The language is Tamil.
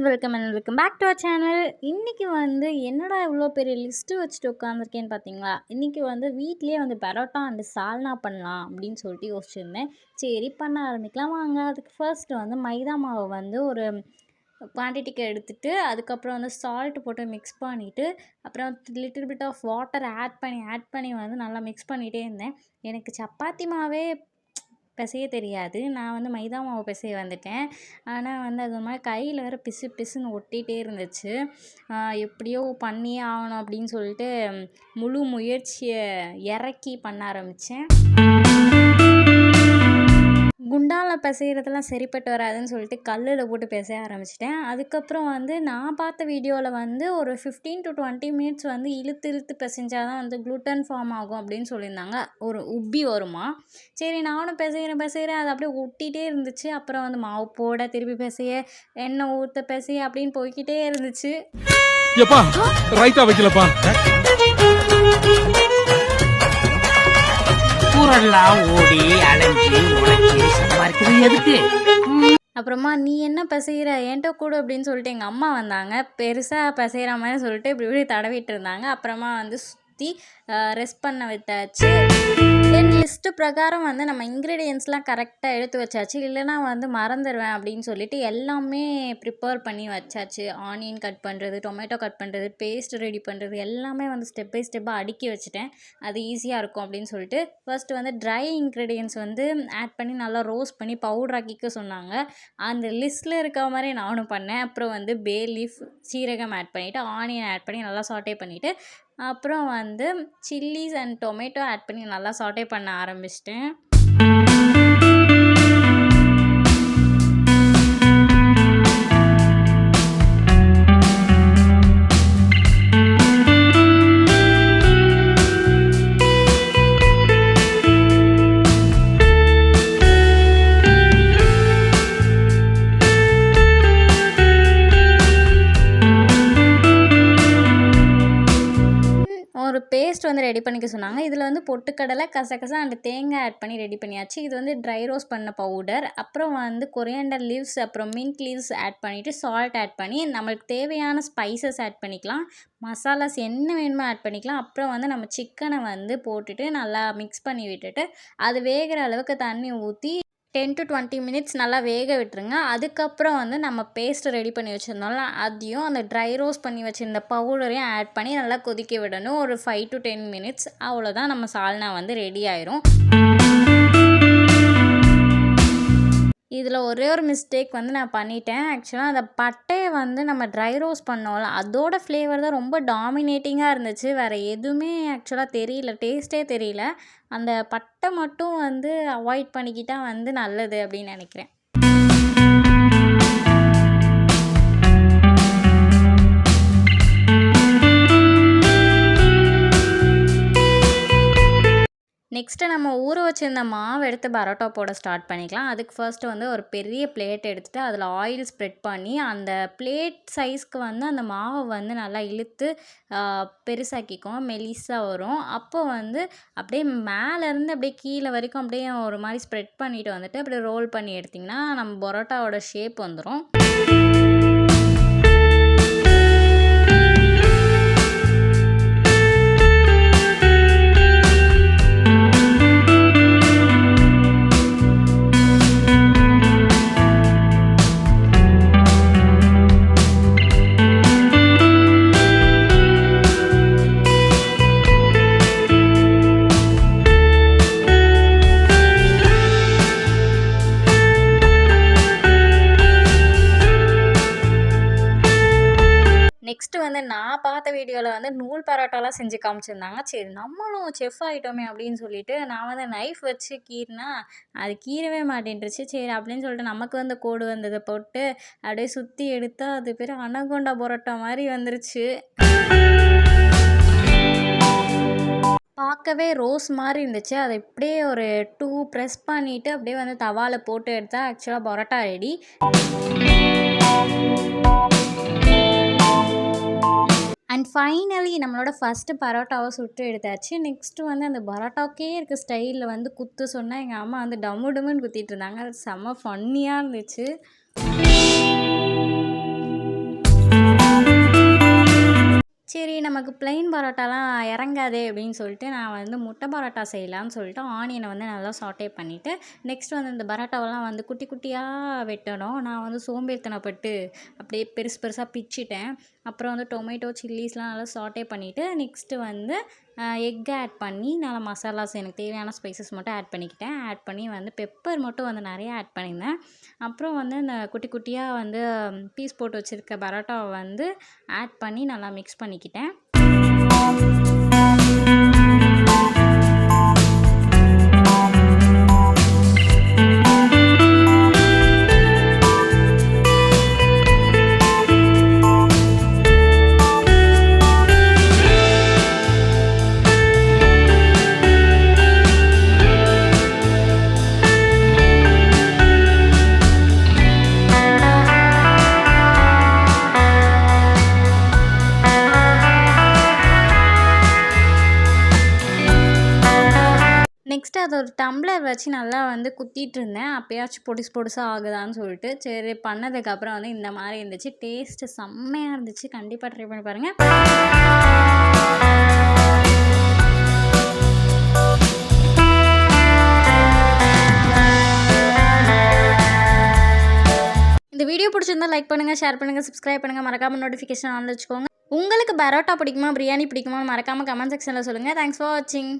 And welcome back to our channel இன்றைக்கி வந்து என்னடா இவ்வளோ பெரிய லிஸ்ட்டு வச்சுட்டு உட்காந்துருக்கேன்னு பார்த்தீங்களா இன்றைக்கி வந்து வீட்லேயே வந்து பரோட்டா அண்டு சால்னா பண்ணலாம் அப்படின்னு சொல்லிட்டு யோசிச்சிருந்தேன். சரி பண்ண ஆரம்பிக்கலாம். வாங்க அதுக்கு ஃபர்ஸ்ட் வந்து மைதா மாவை வந்து ஒரு குவான்டிட்டிக்கு எடுத்துகிட்டு அதுக்கப்புறம் வந்து சால்ட் போட்டு மிக்ஸ் பண்ணிவிட்டு அப்புறம் little bit of water add பண்ணி ஆட் பண்ணி வந்து நல்லா மிக்ஸ் பண்ணிகிட்டே இருந்தேன். எனக்கு சப்பாத்தி மாவே பிசைய தெரியாது. நான் வந்து மைதா மாவு பிசைய வந்துட்டேன். ஆனால் வந்து அது ஒரு மாதிரி கையில் வேறு பிசு பிசுன்னு ஒட்டிகிட்டே இருந்துச்சு. எப்படியோ பண்ணியே ஆகணும் அப்படின்னு சொல்லிட்டு முழு முயற்சியை இறக்கி பண்ண ஆரம்பித்தேன் குண்டால பிசைகிறதெல்லாம் சரிப்பட்டு வராதுன்னு சொல்லிட்டு கல்லில் போட்டு பிசைய ஆரம்பிச்சிட்டேன். அதுக்கப்புறம் வந்து நான் பார்த்த வீடியோவில் வந்து ஒரு ஃபிஃப்டீன் டு டுவெண்ட்டி மினிட்ஸ் வந்து இழுத்து இழுத்து பிசைஞ்சால் தான் வந்து க்ளூட்டன் ஃபார்ம் ஆகும் அப்படின்னு சொல்லியிருந்தாங்க. ஒரு உப்பி வருமா? சரி நானும் பிசைகிறேன் பிசைகிறேன் அது அப்படியே ஒட்டிகிட்டே இருந்துச்சு. அப்புறம் வந்து மாவு போட திருப்பி பிசைய எண்ணெய் ஊற்ற பிசைய அப்படின்னு போய்க்கிட்டே இருந்துச்சு. ரைட்டா வைக்கலப்பா. ஊரெல்லாம் ஓடி அலைஞ்சு உழைச்சி சம்பாதிக்கிறது எதுக்கு? அப்புறமா நீ என்ன பிசைகிற என்கிட்ட கூடு? அப்படின்னு சொல்லிட்டு எங்கள் அம்மா வந்தாங்க. பெருசாக பசைகிற மாதிரி சொல்லிட்டு இப்படி இப்படி தடவிட்டு இருந்தாங்க. அப்புறமா வந்து சுற்றி ரெஸ்ட் பண்ண விட்டாச்சு. தென் லிஸ்ட்டு பிரகாரம் வந்து நம்ம இன்க்ரீடியன்ஸ்லாம் கரெக்டாக எடுத்து வச்சாச்சு. இல்லைனா வந்து மறந்துடுவேன் அப்படின்னு சொல்லிட்டு எல்லாமே ப்ரிப்பேர் பண்ணி வச்சாச்சு. ஆனியன் கட் பண்ணுறது டொமேட்டோ கட் பண்ணுறது பேஸ்ட் ரெடி பண்ணுறது எல்லாமே வந்து ஸ்டெப் பை ஸ்டெப்பாக அடுக்கி வச்சுட்டேன். அது ஈஸியாக இருக்கும் அப்படின்னு சொல்லிட்டு ஃபர்ஸ்ட் வந்து ட்ரை இன்க்ரீடியன்ஸ் வந்து ஆட் பண்ணி நல்லா ரோஸ்ட் பண்ணி பவுடர் ஆக்கிக்க சொன்னாங்க. அந்த லிஸ்ட்டில் இருக்க மாதிரி நானும் பண்ணேன். அப்புறம் வந்து பே லீஃப் சீரகம் ஆட் பண்ணிவிட்டு ஆனியன் ஆட் பண்ணி நல்லா சாட்டே பண்ணிவிட்டு அப்புறம் வந்து சில்லிஸ் அண்ட் டொமேட்டோ ஆட் பண்ணி நல்லா சாட்டே பண்ண ஆரம்பிச்சிட்டேன். வந்து ரெடி பண்ணிக்க சொன்னாங்க. இதில் வந்து பொட்டுக்கடலை கசகசா அண்ட் தேங்காய் ஆட் பண்ணி ரெடி பண்ணியாச்சு. இது வந்து ட்ரை ரோஸ் பண்ண பவுடர் அப்புறம் வந்து கொரியாண்டர் லீவ்ஸ் அப்புறம் மின்ட் லீவ்ஸ் ஆட் பண்ணிவிட்டு சால்ட் ஆட் பண்ணி நம்மளுக்கு தேவையான ஸ்பைசஸ் ஆட் பண்ணிக்கலாம். மசாலாஸ் என்ன வேணுமோ ஆட் பண்ணிக்கலாம். அப்புறம் வந்து நம்ம சிக்கனை வந்து போட்டுட்டு நல்லா மிக்ஸ் பண்ணி விட்டுட்டு அது வேகிற அளவுக்கு தண்ணி ஊற்றி டென் டு டுவெண்ட்டி மினிட்ஸ் நல்லா வேக விட்டுருங்க. அதுக்கப்புறம் வந்து நம்ம பேஸ்ட்டு ரெடி பண்ணி வச்சுருந்தோம்ல அதையும் அந்த ட்ரை ரோஸ்ட் பண்ணி வச்சுருந்த பவுடரையும் ஆட் பண்ணி நல்லா கொதிக்க விடணும். ஒரு ஃபைவ் டு டென் மினிட்ஸ் அவ்வளோதான் நம்ம சால்னா வந்து ரெடி ஆயிரும். இதில் ஒரே ஒரு மிஸ்டேக் வந்து நான் பண்ணிட்டேன். ஆக்சுவலாக அந்த பட்டையை வந்து நம்ம ட்ரை ரோஸ் பண்ணோம்ல அதோட ஃப்ளேவர் தான் ரொம்ப டாமினேட்டிங்காக இருந்துச்சு. வேறு எதுவுமே ஆக்சுவலாக தெரியல டேஸ்ட்டே தெரியல. அந்த பட்டை மட்டும் வந்து அவாய்ட் பண்ணிக்கிட்டால் வந்து நல்லது அப்படின்னு நினைக்கிறேன். நெக்ஸ்ட்டு நம்ம ஊற வச்சுருந்த மாவு எடுத்து பரோட்டா போட ஸ்டார்ட் பண்ணிக்கலாம். அதுக்கு ஃபர்ஸ்ட்டு வந்து ஒரு பெரிய பிளேட் எடுத்துகிட்டு அதில் ஆயில் ஸ்ப்ரெட் பண்ணி அந்த பிளேட் சைஸ்க்கு வந்து அந்த மாவை வந்து நல்லா இழுத்து பெருசாக்கிக்கும் மெலிசாக வரும். அப்போ வந்து அப்படியே மேலேருந்து அப்படியே கீழே வரைக்கும் அப்படியே ஒரு மாதிரி ஸ்ப்ரெட் பண்ணிவிட்டு வந்துட்டு அப்படியே ரோல் பண்ணி எடுத்திங்கன்னா நம்ம பரோட்டாவோட ஷேப் வந்துடும் நெக்ஸ்ட்டு வந்து நான் பார்த்த வீடியோவில் வந்து நூல் பரோட்டாலாம் செஞ்சு காமிச்சிருந்தாங்க. சரி நம்மளும் செஃப் ஆகிட்டோமே அப்படின்னு சொல்லிட்டு நான் வந்து நைஃப் வச்சு கீறினா அது கீறவே மாட்டேன்ருச்சு சரி அப்படின்னு சொல்லிட்டு நமக்கு வந்து கோடு வந்ததை போட்டு அப்படியே சுற்றி எடுத்தால் அது பேர் அனகொண்டா பரோட்டா மாதிரி வந்துருச்சு. பார்க்கவே ரோஸ் மாதிரி இருந்துச்சு. அதை இப்படியே ஒரு டூ ப்ரெஸ் பண்ணிவிட்டு அப்படியே வந்து தவாவில் போட்டு எடுத்தால் ஆக்சுவலாக பரோட்டா ரெடி அண்ட் ஃபைனலி நம்மளோட ஃபஸ்ட்டு பரோட்டாவை சுட்டு எடுத்தாச்சு. நெக்ஸ்ட்டு வந்து அந்த பரோட்டாவுக்கே இருக்க ஸ்டைலில் வந்து குத்து சொன்னால் எங்கள் அம்மா வந்து டம்மு டம்முன்னு குத்திட்டு இருந்தாங்க. அது செம்ம ஃபன்னியாக இருந்துச்சு. சரி நமக்கு பிளெயின் பரோட்டாலாம் இறங்காதே அப்படின்னு சொல்லிட்டு நான் வந்து முட்டை பரோட்டா செய்யலான்னு சொல்லிட்டு ஆனியனை வந்து நல்லா சாட்டே பண்ணிவிட்டு நெக்ஸ்ட் வந்து இந்த பரோட்டாவெல்லாம் வந்து குட்டி குட்டியாக வெட்டணும். நான் வந்து சோம்பேறித்தனப்பட்டு அப்படியே பெருசு பெருசாக பிச்சிட்டேன். அப்புறம் வந்து டொமேட்டோ சில்லிஸ்லாம் நல்லா சாட்டே பண்ணிவிட்டு நெக்ஸ்ட்டு வந்து எக்கை ஆட் பண்ணி நல்லா மசாலாஸ் எனக்கு தேவையான ஸ்பைசஸ் மட்டும் ஆட் பண்ணிக்கிட்டேன். ஆட் பண்ணி வந்து பெப்பர் மட்டும் வந்து நிறையா ஆட் பண்ணியிருந்தேன். அப்புறம் வந்து இந்த குட்டி குட்டியாக வந்து பீஸ் போட்டு வச்சுருக்க பரோட்டாவை வந்து ஆட் பண்ணி நல்லா மிக்ஸ் பண்ணிக்கிட்டேன். அது ஒரு டம்ளர் வச்சு நல்லா வந்து குத்திட்டு இருந்தேன் அப்போயாச்சும் பொடிசு பொடிசாக ஆகுதான்னு சொல்லிட்டு. சரி பண்ணதுக்கப்புறம் வந்து இந்த மாதிரி இருந்துச்சு. டேஸ்ட்டு செம்மையாக இருந்துச்சு. கண்டிப்பாக ட்ரை பண்ணி பாருங்கள் இந்த வீடியோ பிடிச்சிருந்தா லைக் பண்ணுங்கள் ஷேர் பண்ணுங்கள் சப்ஸ்கிரைப் பண்ணுங்கள் மறக்காமல் நோட்டிஃபிகேஷன் ஆன் வச்சுக்கோங்க. உங்களுக்கு பரோட்டா பிடிக்குமா பிரியாணி பிடிக்குமா மறக்காமல் கமெண்ட் செக்ஷனில் சொல்லுங்கள் தேங்க்ஸ் ஃபார் வாட்சிங்